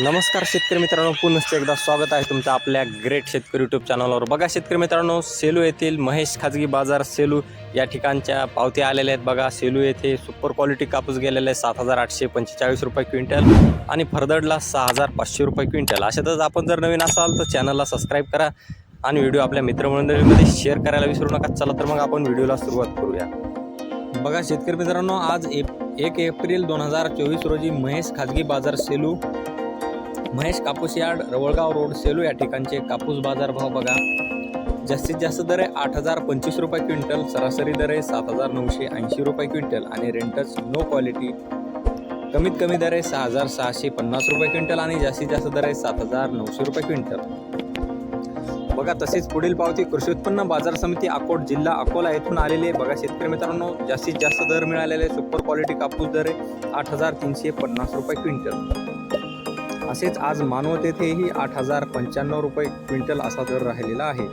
नमस्कार शेतकरी मित्रांनो पुनश्च एकदा स्वागत आहे तुमचं आपल्या ग्रेट शेतकरी यूट्यूब चॅनलवर बघा शेतकरी मित्रांनो सेलू येथील महेश खाजगी बाजार सेलू या ठिकाणच्या पावत्या आलेल्या आहेत. बघा सेलू येथे सुपर क्वालिटी कापूस गेलेला आहे सात हजार आठशे पंचेचाळीस रुपये क्विंटल आणि फरदडला सहा हजार पाचशे रुपये क्विंटल. अशातच आपण जर नवीन असाल तर चॅनलला सबस्क्राईब करा आणि व्हिडिओ आपल्या मित्रमंडळीमध्ये शेअर करायला विसरू नका. चला तर मग आपण व्हिडिओला सुरुवात करूया. बघा शेतकरी मित्रांनो आज एप एक एप्रिल दोन हजार चोवीस रोजी महेश खाजगी बाजार सेलू महेश कापूस यार्ड रवळगाव रोड सेलू या ठिकाणचे कापूस बाजार भाव बघा. जास्तीत जास्त दर आहे आठ हजार पंचवीस रुपये क्विंटल सरासरी दर आहे सात हजार नऊशे ऐंशी रुपये क्विंटल आणि रेंटच नो क्वालिटी कमीत कमी दर आहे सहा हजार सहाशे पन्नास रुपये क्विंटल आणि जास्तीत जास्त दर आहे सात हजार नऊशे रुपये क्विंटल. बघा तसेच पुढील पावती कृषी उत्पन्न बाजार समिती अकोट जिल्हा अकोला येथून आलेले आहे. बघा शेतकरी मित्रांनो जास्तीत जास्त दर मिळालेले सुपर क्वालिटी कापूस दर आहे आठ हजार तीनशे पन्नास रुपये क्विंटल. असेच आज मानवत येथेही आठ हजार पंच्याण्णव रुपये क्विंटल असा दर राहिलेला आहे.